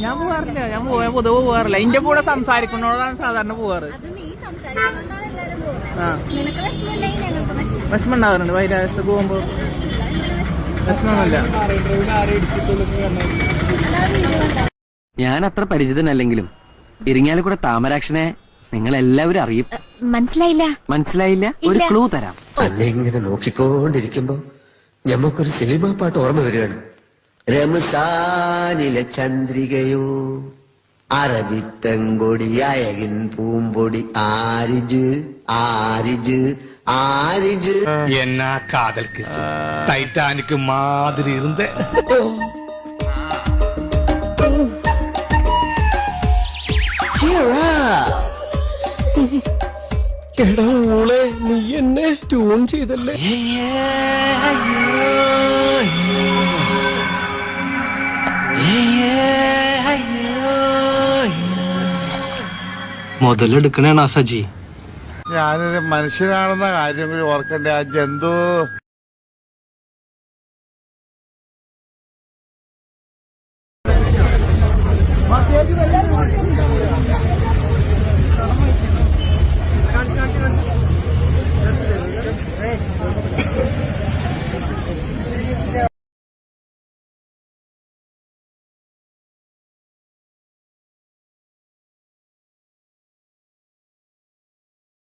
ഞാൻ പോവാറില്ല ഞാൻ പോയാൽ പൊതുവെ പോവാറില്ല എന്റെ കൂടെ സംസാരിക്കുന്നോടാണ് സാധാരണ പോവാറ് വിഷമം. ഉണ്ടാവാറുണ്ട് ബഹിരാകാശത്ത് പോകുമ്പോൾ ഞാൻ അത്ര പരിചിതനല്ലെങ്കിലും ഇരിങ്ങാലക്കുട താമരാക്ഷനെ നിങ്ങൾ എല്ലാവരും അറിയും മനസ്സിലായില്ല. മനസ്സിലായില്ല? ഒരു ക്ലൂ തരാം. അന്നെ ഇങ്ങനെ നോക്കിക്കൊണ്ടിരിക്കുമ്പോ ഞമ്മക്കൊരു സിനിമ പാട്ട് ഓർമ്മ വരികയാണ്. രമസാനിലെ ചന്ദ്രികയോ അറബിത്തങ്കൊടി അയകിൻ പൂമ്പൊടി ആരിജ് ആരിജ് ആരിജ് என்ன காதல் கிசு டைட்டானிக் மாதிரி இருந்த എടാ മോളെ നീ എന്നെ ട്യൂൺ ചെയ്തല്ലേ മുതലെടുക്കണേണ സജി ഞാനൊരു മനുഷ്യനാണെന്ന കാര്യം കൂടി ഓർക്കണ്ടേ? ആ ജന്തു